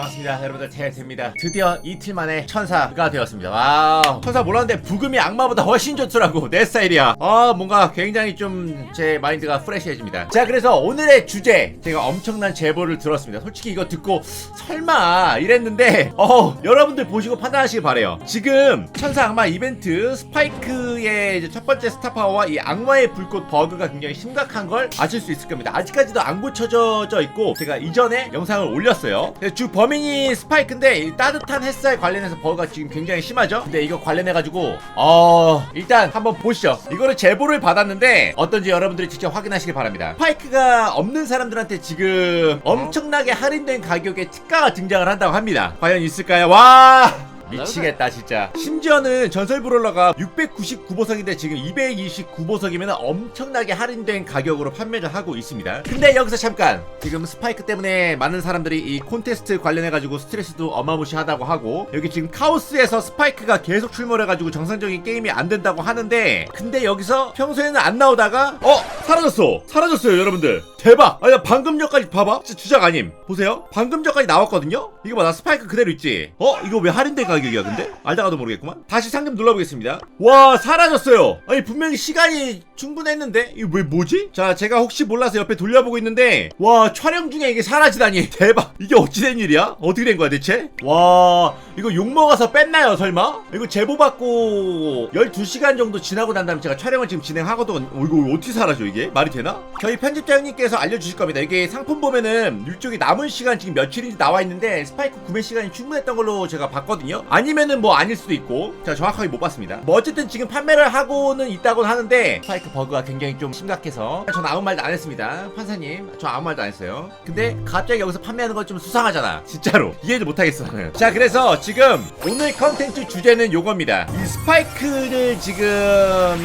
반갑습니다. 여러분들 태태입니다. 드디어 이틀 만에 천사가 되었습니다. 와우. 천사 몰랐는데 부금이 악마보다 훨씬 좋더라고. 내 스타일이야. 아 뭔가 굉장히 좀 제 마인드가 프레시해집니다. 자 그래서 오늘의 주제 제가 엄청난 제보를 들었습니다. 솔직히 이거 듣고 설마 이랬는데 어 여러분들 보시고 판단하시길 바래요. 지금 천사 악마 이벤트 스파이크의 첫 번째 스타파워와 이 악마의 불꽃 버그가 굉장히 심각한 걸 아실 수 있을 겁니다. 아직까지도 안 고쳐져 있고 제가 이전에 영상을 올렸어요. 주 범인이 스파이크인데 이 따뜻한 햇살 관련해서 버그가 지금 굉장히 심하죠? 근데 이거 관련해가지고 어 일단 한번 보시죠. 이거를 제보를 받았는데 어떤지 여러분들이 직접 확인하시길 바랍니다. 스파이크가 없는 사람들한테 지금 엄청나게 할인된 가격에 특가가 등장을 한다고 합니다. 과연 있을까요? 와 미치겠다 진짜. 심지어는 전설 브롤러가 699보석인데 지금 229보석이면 엄청나게 할인된 가격으로 판매를 하고 있습니다. 근데 여기서 잠깐 지금 스파이크 때문에 많은 사람들이 이 콘테스트 관련해가지고 스트레스도 어마무시하다고 하고 여기 지금 카오스에서 스파이크가 계속 출몰해가지고 정상적인 게임이 안 된다고 하는데 근데 여기서 평소에는 안 나오다가 어? 사라졌어! 사라졌어요 여러분들! 대박! 아니 나 방금 전까지 봐봐. 진짜 주작 아님. 보세요. 방금 전까지 나왔거든요? 이거 봐 나 스파이크 그대로 있지? 어? 이거 왜 할인된 가격 이야 근데? 알다가도 모르겠구만. 다시 상금 눌러보겠습니다. 와 사라졌어요. 아니 분명히 시간이 충분했는데? 이거 왜 뭐지? 자 제가 혹시 몰라서 옆에 돌려보고 있는데 와 촬영 중에 이게 사라지다니. 대박. 이게 어찌 된 일이야? 어떻게 된 거야 대체? 와 이거 욕먹어서 뺐나요 설마? 이거 제보 받고 12시간 정도 지나고 난 다음에 제가 촬영을 지금 진행하거든. 어, 이거 어떻게 사라져 이게? 말이 되나? 저희 편집장님께서 알려주실 겁니다. 이게 상품 보면은 이쪽에 남은 시간 지금 며칠인지 나와 있는데 스파이크 구매 시간이 충분했던 걸로 제가 봤거든요 아니면은 뭐 아닐 수도 있고. 제가 정확하게 못 봤습니다. 뭐 어쨌든 지금 판매를 하고는 있다고 하는데 스파이크 버그가 굉장히 좀 심각해서 전 아무 말도 안 했습니다. 판사님 저 아무 말도 안 했어요. 근데 갑자기 여기서 판매하는 건 좀 수상하잖아. 진짜로. 이해를 못하겠어 나는. 자 그래서 지금 오늘 컨텐츠 주제는 요겁니다. 이 스파이크를 지금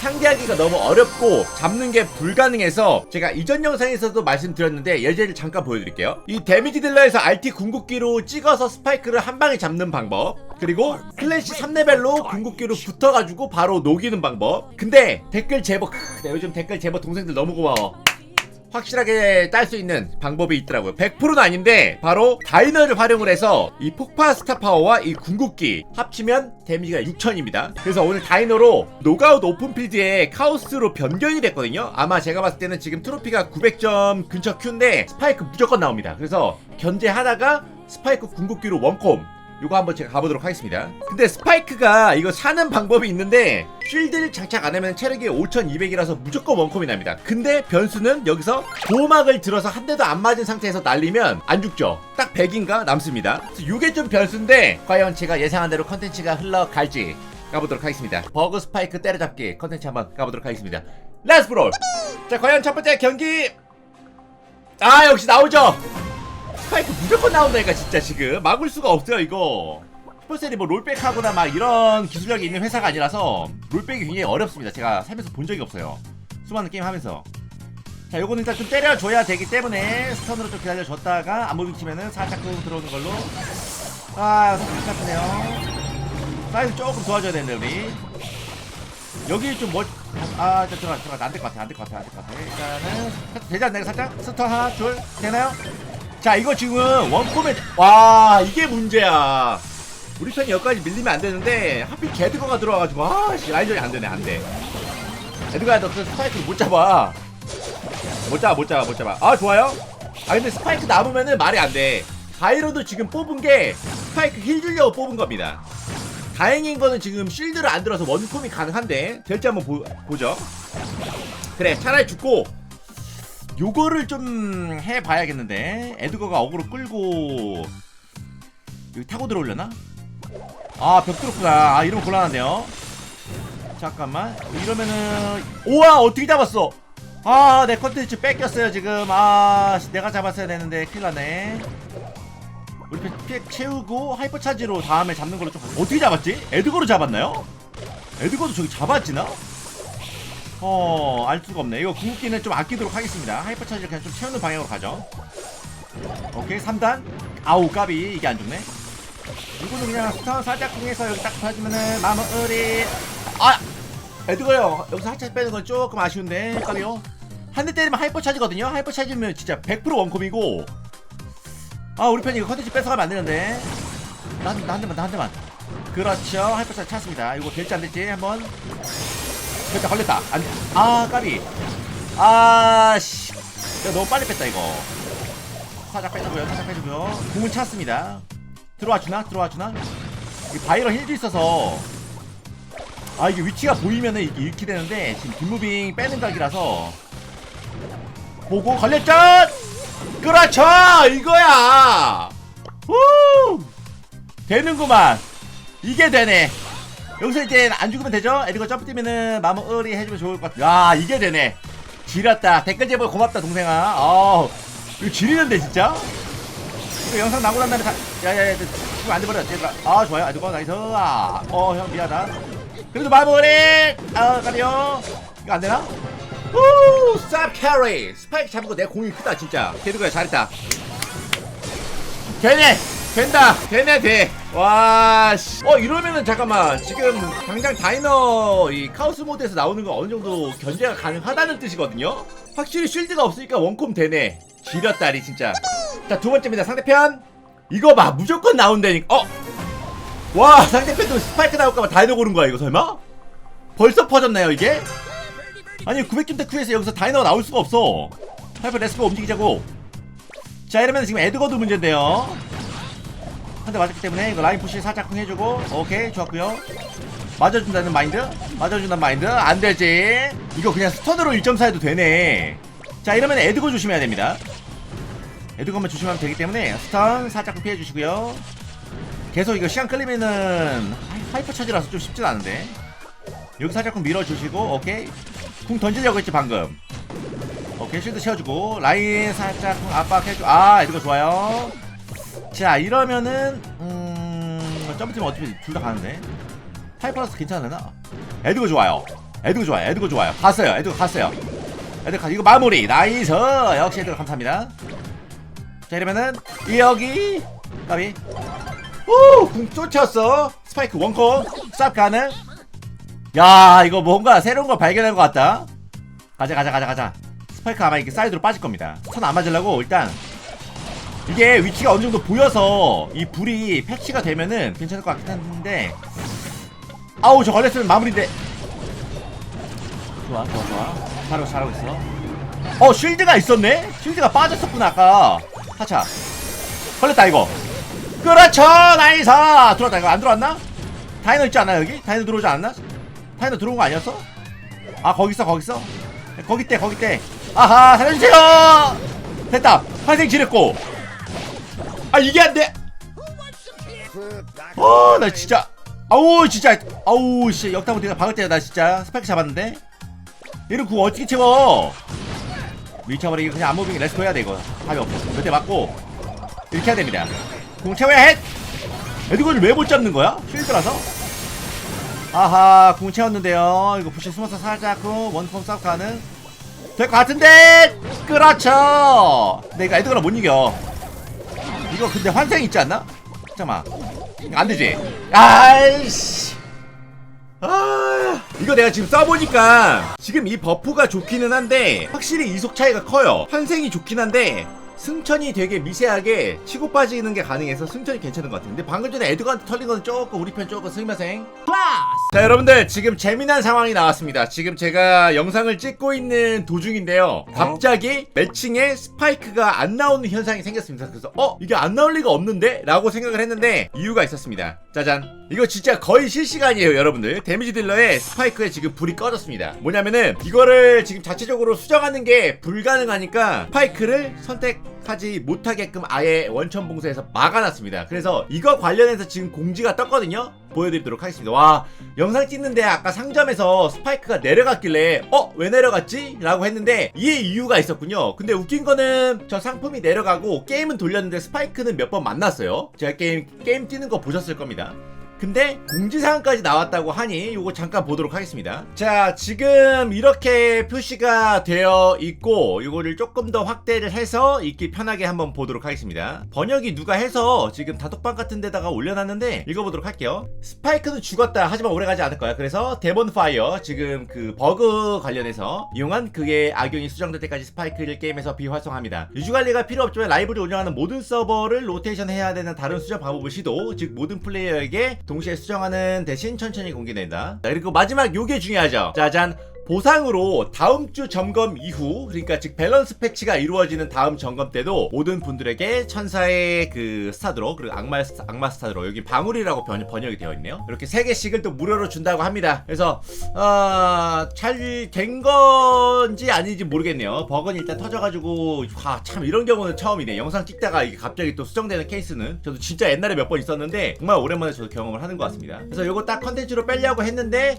상대하기가 너무 어렵고 잡는 게 불가능해서 제가 이전 영상에서도 말씀드렸는데 예제를 잠깐 보여드릴게요. 이 데미지 딜러에서 RT 궁극기로 찍어서 스파이크를 한 방에 잡는 방법 그리고 클래시 3레벨로 궁극기로 붙어가지고 바로 녹이는 방법. 근데 댓글 제보 크, 나 요즘 댓글 제보 동생들 너무 고마워. 확실하게 딸 수 있는 방법이 있더라고요. 100%는 아닌데 바로 다이너를 활용을 해서 이 폭파 스타 파워와 이 궁극기 합치면 데미지가 6000입니다. 그래서 오늘 다이너로 노가웃 오픈필드에 카오스로 변경이 됐거든요. 아마 제가 봤을 때는 지금 트로피가 900점 근처 큐인데 스파이크 무조건 나옵니다. 그래서 견제하다가 스파이크 궁극기로 원콤 요거 한번 제가 가보도록 하겠습니다. 근데 스파이크가 이거 사는 방법이 있는데 쉴드를 장착 안 하면 체력이 5200이라서 무조건 원콤이 납니다. 근데 변수는 여기서 보호막을 들어서 한 대도 안 맞은 상태에서 날리면 안 죽죠. 딱 100인가 남습니다. 요게 좀 변수인데 과연 제가 예상한 대로 컨텐츠가 흘러갈지 가보도록 하겠습니다. 버그 스파이크 때려잡기 컨텐츠 한번 가보도록 하겠습니다. 렛츠 브롤 자 과연 첫 번째 경기! 아 역시 나오죠 스파이크 무조건 나온다니까 진짜 지금. 막을 수가 없어요 이거. 슈퍼셀이 뭐 롤백 하거나 막 이런 기술력이 있는 회사가 아니라서 롤백이 굉장히 어렵습니다. 제가 살면서 본 적이 없어요. 수많은 게임 하면서. 자 요거는 일단 좀 때려줘야 되기 때문에 스턴으로 좀 기다려줬다가 안무빙 치면은 살짝 좀 들어오는 걸로. 아 성격 같네요. 사이즈 조금 도와줘야 되는데 우리 여기 좀 뭐, 아, 저, 들어가, 들어가. 안될 것 같아, 안 될 것 같아, 안 될 것 같아. 일단은, 되지 않나요, 살짝? 스턴 하나, 둘, 되나요? 자 이거 지금 원콤에 와 이게 문제야. 우리 편이 여기까지 밀리면 안 되는데 하필 개드거가 들어와가지고 아씨 라인전이 안 되네 안돼. 에드가야 너그 스파이크를 못 잡아. 못 잡아 못 잡아 못 잡아. 아 좋아요? 아 근데 스파이크 남으면은 말이 안돼. 가이로도 지금 뽑은 게 스파이크 힐 주려고 뽑은 겁니다. 다행인 거는 지금 쉴드를 안 들어서 원콤이 가능한데 될지 한번 보, 보죠. 그래 차라리 죽고 요거를 좀 해봐야겠는데 에드거가 어그로 끌고 여기 타고 들어오려나? 아 벽 뚫었구나 아 이러면 곤란한데요 잠깐만 이러면은 우와 어떻게 잡았어 아 내 컨텐츠 뺏겼어요 지금 아 씨, 내가 잡았어야 되는데 큰일 났네 우리 편 피해 채우고 하이퍼 차지로 다음에 잡는 걸로 좀 가- 어떻게 잡았지? 에드거로 잡았나요? 에드거도 저기 잡았지나? 어, 알 수가 없네. 이거 궁극기는 좀 아끼도록 하겠습니다. 하이퍼 차지를 그냥 좀 채우는 방향으로 가죠. 오케이, 3단. 아우, 까비. 이게 안 좋네. 이거는 그냥 스턴 살짝 통해서 여기 딱 터지면은 마무리. 아! 에드거요. 여기서 살짝 빼는 건 조금 아쉬운데. 까비요. 한 대 때리면 하이퍼 차지거든요. 하이퍼 차지면 진짜 100% 원콤이고. 아 우리 편이 이거 컨텐츠 뺏어가면 안 되는데 나한 대만 나 한 대만 그렇죠 하이퍼차 찼습니다 이거 될지 안 될지 한번 됐다 걸렸다. 안 아 까비. 아씨. 내가 너무 빨리 뺐다 이거. 살짝 빼주고요 살짝 빼주고요. 공을 찼습니다. 들어와 주나? 들어와 주나? 이 바이럴 힐도 있어서. 아 이게 위치가 보이면은 이게 이렇게 되는데 지금 뒷무빙 빼는 각이라서. 보고 걸렸죠? 그렇죠! 이거야! 우 되는구만. 이게 되네 여기서 이제 안 죽으면 되죠? 에리거 점프 뛰면은 마무리 해주면 좋을 것 같아 야 이게 되네. 지렸다. 댓글 제보 고맙다 동생아. 어 이거 지리는데 진짜? 이거 영상 나고 난 다음에 다 야 야야 지금 안 돼버려. 제가 아 좋아요. 안 되고 나이스. 아 어 형 미안하다. 그래도 마무리! 아 가려 이거 안 되나? 우쌉 캐리. 스파이크 잡은 거내 공이 크다 진짜. 걔들가 잘했다. 되네 된다. 되네 돼와씨 어 이러면은 잠깐만. 지금 당장 다이너 이 카오스 모드에서 나오는 거 어느 정도 견제가 가능하다는 뜻이거든요? 확실히 쉴드가 없으니까 원콤 되네. 지렸다리 진짜. 자 두 번째입니다. 상대편. 이거 봐. 무조건 나온다니까. 어? 와 상대편도 스파이크 나올까봐 다이너 고른 거야 이거 설마? 벌써 퍼졌나요 이게? 아니 900점 테크에서 여기서 다이너가 나올 수가 없어. 하이퍼 레스코 움직이자고. 자 이러면 지금 에드거드 문제인데요 한대 맞았기 때문에 이거 라인 푸시 살짝 해주고 오케이 좋았고요. 맞아준다는 마인드? 맞아준다는 마인드? 안 되지. 이거 그냥 스턴으로 1.4 해도 되네. 자 이러면 에드거 조심해야 됩니다. 에드거만 조심하면 되기 때문에 스턴 살짝 피해주시고요. 계속 이거 시간 끌리면은 하이- 하이퍼 차지라서 좀 쉽진 않은데. 여기 살짝 밀어주시고 오케이. 궁 던지려고 했지 방금. 오케이 쉴드 채워주고 라인 살짝 압박해주 아 이거 좋아요 자 이러면은 음 점프 팀 어차피 둘 다 가는데. 하이퍼라스 괜찮으나? 에드거 좋아요. 에드거 좋아요. 에드거 좋아요. 갔어요. 에드거 갔어요. 에드거 가 이거 마무리. 나이스. 역시 에드거 감사합니다. 자 이러면은 여기 까비. 오궁 쫓았어. 스파이크 원코 쌉 가는 야 이거 뭔가 새로운 걸 발견한 것 같다. 가자 가자 가자 가자. 스파이크 아마 이렇게 사이드로 빠질 겁니다. 스턴 안 맞으려고 일단 이게 위치가 어느 정도 보여서 이 불이 패치가 되면은 괜찮을 것 같긴 한데. 아우 저 걸렸으면 마무리인데. 좋아 좋아 좋아. 잘하고 잘하고 있어. 어 쉴드가 있었네? 쉴드가 빠졌었구나 아까. 하차. 걸렸다 이거. 그렇죠! 나이스! 들어왔다 이거 안 들어왔나? 다이너 있지 않아 여기? 다이너 들어오지 않았나? 다이너 들어온 거 아니었어? 아 거기 있어 거기 있어? 거기 있대 거기 있대 아하 살려주세요! 됐다. 환생 지렸고 아 이게 안돼. 어나 진짜. 아우 진짜. 아우 씨 역다부 내가 박을 때나 진짜. 스파이크 잡았는데. 얘는 그거 어떻게 채워? 밀쳐버리기 그냥 안무빙 레스코 해야 돼 이거. 답이 없어. 절대 맞고. 이렇게 해야 됩니다. 공 채워야 해. 에드건을 왜 못 잡는 거야? 쉴드라서? 아하 공 채웠는데요. 이거 부시 숨어서 살짝 그 원컴 쌉 가는. 될 것 같은데? 그렇죠. 내가 에드건을 못 이겨 이거 근데 환생 있지 않나? 잠깐만. 이거 안 되지. 아이씨. 아 이거 내가 지금 써보니까 지금 이 버프가 좋기는 한데 확실히 이속 차이가 커요. 환생이 좋긴 한데 승천이 되게 미세하게 치고 빠지는 게 가능해서 승천이 괜찮은 것 같아요. 근데 방금 전에 에드가한테 털린 건 조금 우리 편 조금 스미마생 자 여러분들 지금 재미난 상황이 나왔습니다. 지금 제가 영상을 찍고 있는 도중인데요. 갑자기 매칭에 스파이크가 안 나오는 현상이 생겼습니다. 그래서 어? 이게 안 나올 리가 없는데? 라고 생각을 했는데 이유가 있었습니다. 짜잔 이거 진짜 거의 실시간이에요 여러분들. 데미지 딜러의 스파이크에 지금 불이 꺼졌습니다. 뭐냐면은 이거를 지금 자체적으로 수정하는 게 불가능하니까 스파이크를 선택 하지 못하게끔 아예 원천 봉쇄해서 막아놨습니다. 그래서 이거 관련해서 지금 공지가 떴거든요? 보여드리도록 하겠습니다. 와 영상 찍는데 아까 상점에서 스파이크가 내려갔길래 어? 왜 내려갔지? 라고 했는데 이에 이유가 있었군요. 근데 웃긴 거는 저 상품이 내려가고 게임은 돌렸는데 스파이크는 몇 번 만났어요. 제가 게임 게임 뛰는 거 보셨을 겁니다 근데 공지사항까지 나왔다고 하니 요거 잠깐 보도록 하겠습니다. 자, 지금 이렇게 표시가 되어 있고 요거를 조금 더 확대를 해서 읽기 편하게 한번 보도록 하겠습니다. 번역이 누가 해서 지금 다톡방 같은 데다가 올려놨는데 읽어보도록 할게요. 스파이크는 죽었다. 하지만 오래가지 않을 거야. 그래서 데몬 파이어 지금 그 버그 관련해서 이용한 그의 악용이 수정될 때까지 스파이크를 게임에서 비활성화합니다. 유지 관리가 필요 없지만 라이브를 운영하는 모든 서버를 로테이션 해야 되는 다른 수정 방법을 시도, 즉 모든 플레이어에게 동시에 수정하는 대신 천천히 공개된다. 자, 그리고 마지막 요게 중요하죠. 짜잔. 보상으로 다음 주 점검 이후 그러니까 즉 밸런스 패치가 이루어지는 다음 점검 때도 모든 분들에게 천사의 그 스타드로 그리고 악마 스- 악마 스타드로 여기 방울이라고 번, 번역이 되어 있네요. 이렇게 세 개씩을 또 무료로 준다고 합니다. 그래서 어, 잘된 건지 아닌지 모르겠네요. 버그는 일단 터져가지고 와, 참 이런 경우는 처음이네. 영상 찍다가 이게 갑자기 또 수정되는 케이스는 저도 진짜 옛날에 몇 번 있었는데 정말 오랜만에 저도 경험을 하는 것 같습니다. 그래서 이거 딱 컨텐츠로 빼려고 했는데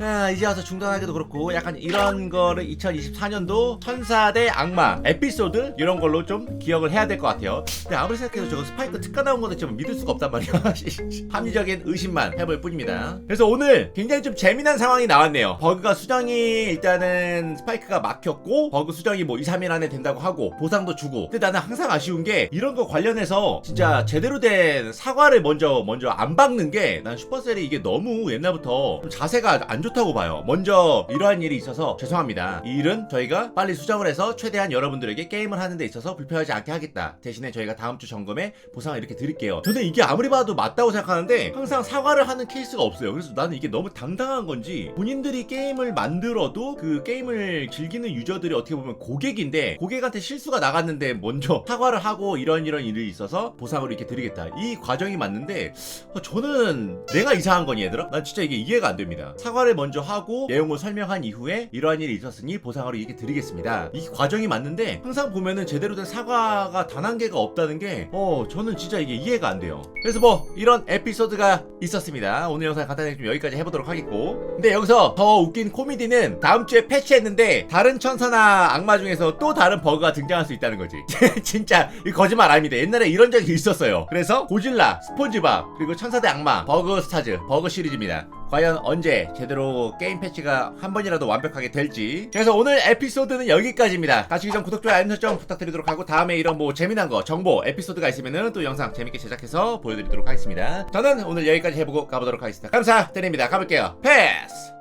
아, 이제 와서 중단하기도 그렇고 약간 이런 거를 2024년도 천사 대 악마 에피소드 이런 걸로 좀 기억을 해야 될 것 같아요. 근데 아무리 생각해도 저거 스파이크 특가 나온 건데 좀 믿을 수가 없단 말이야. 합리적인 의심만 해볼 뿐입니다. 그래서 오늘 굉장히 좀 재미난 상황이 나왔네요. 버그가 수정이 일단은 스파이크가 막혔고 버그 수정이 뭐 2, 3일 안에 된다고 하고 보상도 주고. 근데 나는 항상 아쉬운 게 이런 거 관련해서 진짜 제대로 된 사과를 먼저 먼저 안 박는 게 난 슈퍼셀이 이게 너무 옛날부터 좀 자세가 안 좋다고 봐요. 먼저 이러한 일이 있어서 죄송합니다. 이 일은 저희가 빨리 수정을 해서 최대한 여러분들에게 게임을 하는 데 있어서 불편하지 않게 하겠다. 대신에 저희가 다음 주 점검에 보상을 이렇게 드릴게요. 저는 이게 아무리 봐도 맞다고 생각하는데 항상 사과를 하는 케이스가 없어요. 그래서 나는 이게 너무 당당한 건지 본인들이 게임을 만들어도 그 게임을 즐기는 유저들이 어떻게 보면 고객인데 고객한테 실수가 나갔는데 먼저 사과를 하고 이런 이런 일이 있어서 보상으로 이렇게 드리겠다. 이 과정이 맞는데 어, 저는 내가 이상한 거니 얘들아? 난 진짜 이게 이해가 안 됩니다. 사과를 먼저 하고 내용을 설명한 이후에 이러한 일이 있었으니 보상으로 이렇게 드리겠습니다. 이 과정이 맞는데 항상 보면은 제대로 된 사과가 단 한 개가 없다는 게 어, 저는 진짜 이게 이해가 안 돼요. 그래서 뭐 이런 에피소드가 있었습니다. 오늘 영상 간단하게 좀 여기까지 해보도록 하겠고 근데 여기서 더 웃긴 코미디는 다음 주에 패치했는데 다른 천사나 악마 중에서 또 다른 버그가 등장할 수 있다는 거지. 진짜 이 거짓말 아닙니다. 옛날에 이런 적이 있었어요. 그래서 고질라, 스폰지밥 그리고 천사대 악마, 버그 스타즈, 버그 시리즈입니다. 과연 언제 제대로 게임 패치가 한 번이라도 완벽하게 될지. 그래서 오늘 에피소드는 여기까지입니다. 가시기 전 구독, 좋아요, 알림 설정 부탁드리도록 하고 다음에 이런 뭐 재미난 거, 정보, 에피소드가 있으면은 또 영상 재밌게 제작해서 보여드리도록 하겠습니다. 저는 오늘 여기까지 해보고 가보도록 하겠습니다. 감사드립니다. 가볼게요. 패스!